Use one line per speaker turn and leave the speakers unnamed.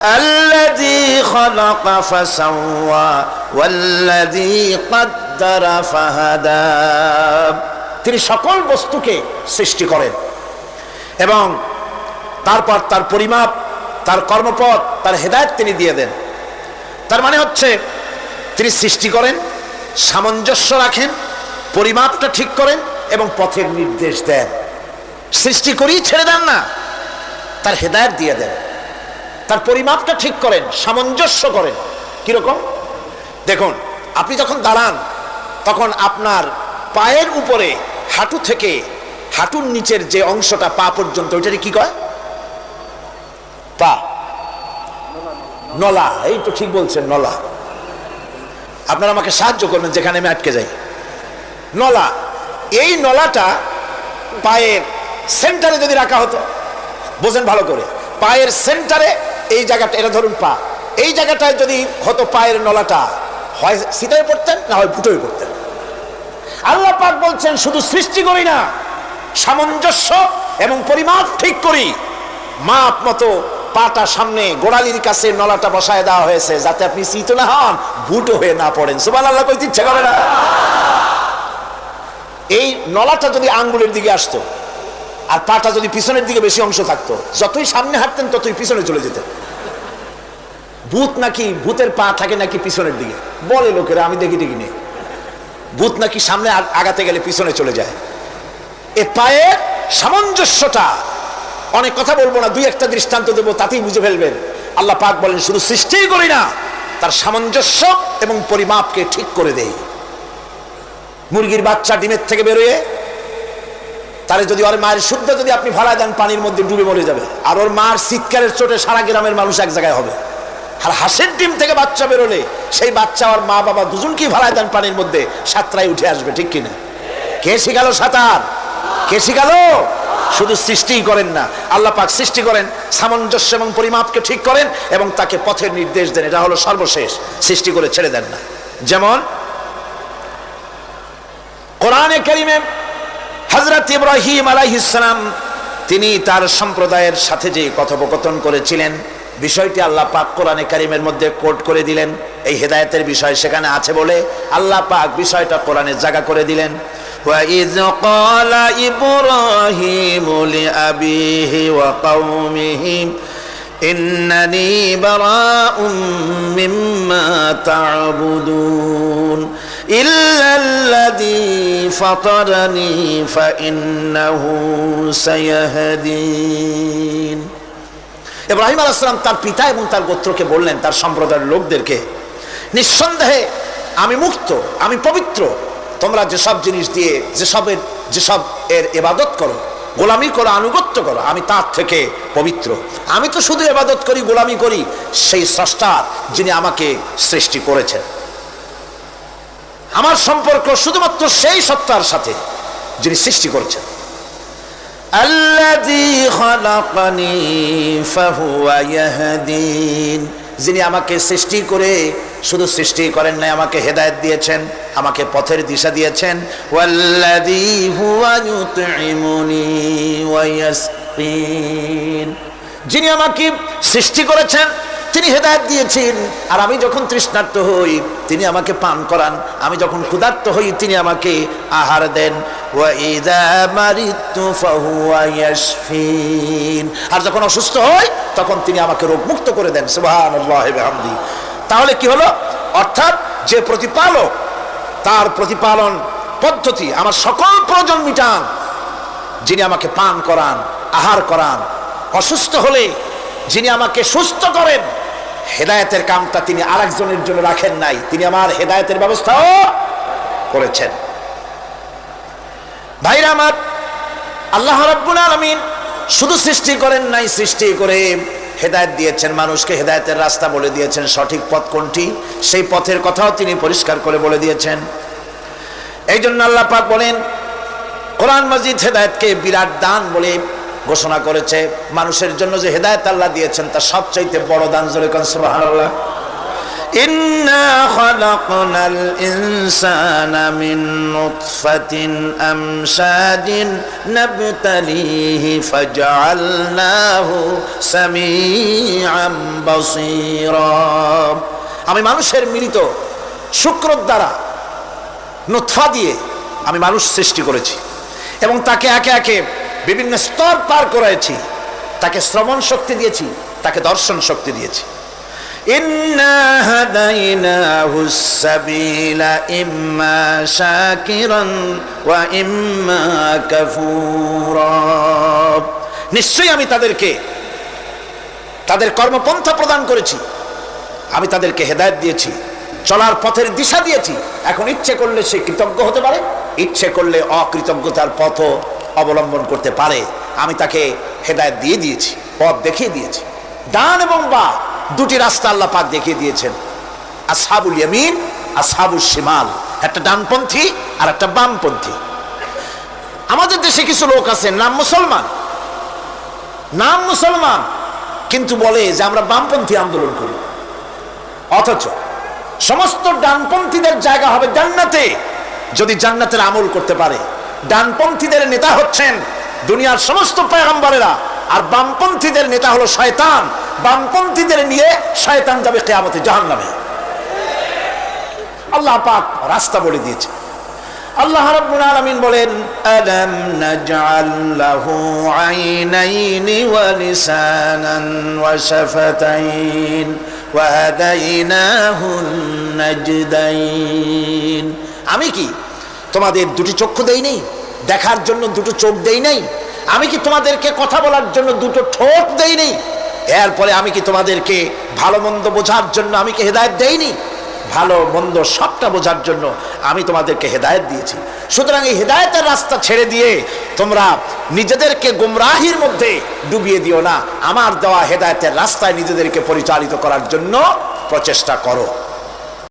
الذي خلق فسوى والذي قدر فهدى তিনি সকল বস্তুকে সৃষ্টি করেন এবং তারপর তার পরিমাপ তার কর্মপথ তার হেদায়ত তিনি দিয়ে দেন তার মানে হচ্ছে তিনি সৃষ্টি করেন সামঞ্জস্য রাখেন পরিমাপটা ঠিক করেন এবং পথের নির্দেশ দেন সৃষ্টি করেই ছেড়ে দেন না তার হেদায়ত দিয়ে দেন তার পরিমাপটা ঠিক করেন, সামঞ্জস্য করেন। কীরকম? দেখুন, আপনি যখন দাঁড়ান, তখন আপনার পায়ের উপরে হাঁটু থেকে হাঁটুর নিচের যে অংশটা পা পর্যন্ত ওইটারে কি কয়? পা। নলা, এই তো ঠিক বলছেন, নলা। আপনারা আমাকে সাহায্য করবেন, যেখানে আমি আটকে যাই। নলা, এই নলাটা পায়ের সেন্টারে যদি রাখা হতো, বোঝেন ভালো করে, পায়ের সেন্টারে এই জায়গাটা, এটা ধরুন পা। এই জায়গাটায় যদি হতো পায়ের নলাটা হয় সিটায় পড়তেন, না হয় ফুটোয় পড়তেন? আল্লাহ পাক বলছেন, শুধু সৃষ্টি করি না, সামঞ্জস্য এবং পরিমাপ ঠিক করি। মাপ মতো পাটা সামনে গোড়ালির কাছে নলাটা বসায় দেওয়া হয়েছে, যাতে আপনি শীত না হন, ভুটো হয়ে না পড়েন। সুবান আল্লাহ কইতে ইচ্ছে করে না? এই নলাটা যদি আঙ্গুলের দিকে আসতো আর পাটা যদি পিছনের দিকে বেশি অংশ থাকতো, যতই সামনে হাঁটতেন ততই পিছনে চলে যেতেন। ভূত নাকি ভূতের পা থাকে নাকি পিছনের দিকে? বলে লোকেরা, আমি দেখি দেখি নেই ভূত নাকি সামনে আগাতে গেলে পিছনে চলে যায়। এ পায়ের সামঞ্জস্যটা অনেক কথা বলব না, দুই একটা দৃষ্টান্ত দেবো, তাতেই বুঝে ফেলবেন। আল্লাহ পাক বলেন, শুধু সৃষ্টিই করি না, তার সামঞ্জস্য এবং পরিমাপকে ঠিক করে দেই। মুরগির বাচ্চা ডিমের থেকে বেরোয় তাহলে যদি ওর মায়ের শুদ্ধ যদি আপনি ভাড়া দেন, পানির মধ্যে ডুবে মরে যাবে। আর ওর মার চিৎকারের চোটে সারা গ্রামের মানুষ এক জায়গায় হবে। আর হাঁসের ডিম থেকে বাচ্চা বেরোলে, সেই বাচ্চা ওর মা বাবা দুজনকেই ভাড়ায় দেন পানির মধ্যে সাঁতরাই উঠে আসবে, ঠিক কিনা? কে শিখালো সাঁতার? কে শিখালো? শুধু সৃষ্টিই করেন না, আল্লাহ পাক সৃষ্টি করেন, সামঞ্জস্য এবং পরিমাপকে ঠিক করেন এবং তাকে পথের নির্দেশ দেন। এটা হলো সর্বশেষ, সৃষ্টি করে ছেড়ে দেন না। যেমন, কোরআনে কারিমে হজরত ইব্রাহিম আলাইহিসালাম তিনি তার সম্প্রদায়ের সাথে যে কথোপকথন করেছিলেন বিষয়টি আল্লাহ পাক কোরআনে কারিমের মধ্যে কোট করে দিলেন এই হেদায়েতের বিষয় সেখানে আছে বলে আল্লাহ পাক বিষয়টা কোরআনে জায়গা করে দিলেন وَإِذْ قَالَ إِبْرَاهِيمُ لِأَبِيهِ وَقَوْمِهِ إِنَّنِي بَرَاءٌ مِّمَّا تَعْبُدُونَ إِلَّا الَّذِي فَطَرَنِي فَإِنَّهُ سَيَهْدِينِ ইব্রাহিম আলাইসালাম তার পিতা এবং তার গোত্রকে বললেন তার সম্প্রদায়ের লোকদেরকে নিঃসন্দেহে আমি মুক্ত আমি পবিত্র তোমরা যেসব জিনিস দিয়ে যেসবের যেসব এর এবাদত করো গোলামি করো আনুগত্য করো আমি তার থেকে পবিত্র আমি তো শুধু এবাদত করি গোলামি করি সেই স্রষ্টার যিনি আমাকে সৃষ্টি করেছেন আমার সম্পর্ক শুধুমাত্র সেই সত্তার সাথে যিনি সৃষ্টি করেছেন। যিনি আমাকে সৃষ্টি করে শুধু সৃষ্টি করেন নাই, আমাকে হেদায়ত দিয়েছেন, আমাকে পথের দিশা দিয়েছেন। যিনি আমাকে সৃষ্টি করেছেন তিনি হেদায়েত দিয়েছেন। আর আমি যখন তৃষ্ণার্ত হই, তিনি আমাকে পান করান। আমি যখন ক্ষুধার্ত হই, তিনি আমাকে আহার দেন। আর যখন অসুস্থ হই, তখন তিনি আমাকে রোগমুক্ত করে দেন। ওয়া তাহলে কি হলো? অর্থাৎ যে প্রতিপালক, তার প্রতিপালন পদ্ধতি, আমার সকল প্রয়োজন মিটান। যিনি আমাকে পান করান, আহার করান। অসুস্থ হলে যিনি আমাকে সুস্থ করেন হেদায়েতের কামটা তিনি আরেকজনের জন্য রাখেন নাই। তিনি আমার হেদায়তের ব্যবস্থাও করেছেন। ভাইরা আমার, আল্লাহ রাব্বুল আলামিন শুধু সৃষ্টি করেন নাই, সৃষ্টি করে হেদায়ত দিয়েছেন। মানুষকে হেদায়তের রাস্তা বলে দিয়েছেন। সঠিক পথ কোনটি? সেই পথের কথাও তিনি পরিষ্কার করে বলে দিয়েছেন। এই জন্য আল্লাহ পাক বলেন, কোরআন মজিদ হেদায়েতকে বিরাট দান বলে ঘোষণা করেছে মানুষের জন্য যে হেদায়েত আল্লাহ দিয়েছেন তা সবচাইতে বড় দান জোরে কোন সুবহানাল্লাহ إنا خلقنا الإنسان من نطفة أمشاج نبتليه فجعلناه سميعا بصيرا আমি মানুষের মিলিত শুক্রর দ্বারা নুৎফা দিয়ে আমি মানুষ সৃষ্টি করেছি এবং তাকে একে একে বিভিন্ন স্তর পার করাইছি। তাকে শ্রবণ শক্তি দিয়েছি, তাকে দর্শন শক্তি দিয়েছি। নিশ্চয়ই আমি তাদেরকে, তাদের কর্মপন্থা প্রদান করেছি। আমি তাদেরকে হেদায়ত দিয়েছি, চলার পথের দিশা দিয়েছি। এখন ইচ্ছে করলে সে কৃতজ্ঞ হতে পারে, ইচ্ছে করলে অকৃতজ্ঞতার পথ অবলম্বন করতে পারে। আমি তাকে হেদায়েত দিয়ে দিয়েছি, পথ দেখিয়ে দিয়েছি। ডান এবং বা দুটি রাস্তা আল্লাহ পাক দেখিয়ে দিয়েছেন। আসহাবুল ইয়ামিন আসহাবুল শিমাল। একটা ডানপন্থী আর একটা বামপন্থী। আমাদের দেশে কিছু লোক আছে নাম মুসলমান। নাম মুসলমান, কিন্তু বলে যে আমরা বামপন্থী আন্দোলন করি। অথচ সমস্ত ডানপন্থীদের জায়গা হবে জান্নাতে, যদি জান্নাতের আমল করতে পারে। ডানপন্থীদের নেতা হচ্ছেন দুনিয়ার সমস্ত পয়গম্বরেরা। আর বামপন্থীদের নেতা হলো শয়তান। বামপন্থীদের নিয়ে শয়তান যাবে কেয়ামতে জাহান্নামে। আল্লাহ পাক রাস্তা বলে দিয়েছে। আল্লাহ রাব্বুল আলামিন বলেন, আলাম নাজআল লাহু আইনাইনি ওয়া লিসানান ওয়া শাফাতাইন ওয়া হাদাইনাহু নাজদাইন। আমি কি? তোমাদের দুটি চক্ষু দেই নেই, দেখার জন্য দুটো চোখ দেই নেই, আমি কি তোমাদেরকে কথা বলার জন্য দুটো ঠোঁট দেই নেই? এরপরে আমি কি তোমাদেরকে ভালো মন্দ বোঝার জন্য আমি কি হেদায়ত দেইনি ভালো মন্দ সবটা বোঝার জন্য আমি তোমাদেরকে হেদায়েত দিয়েছি। সুতরাং এই হেদায়তের রাস্তা ছেড়ে দিয়ে তোমরা নিজেদেরকে গুমরাহির মধ্যে ডুবিয়ে দিও না। আমার দেওয়া হেদায়তের রাস্তায় নিজেদেরকে পরিচালিত করার জন্য প্রচেষ্টা করো।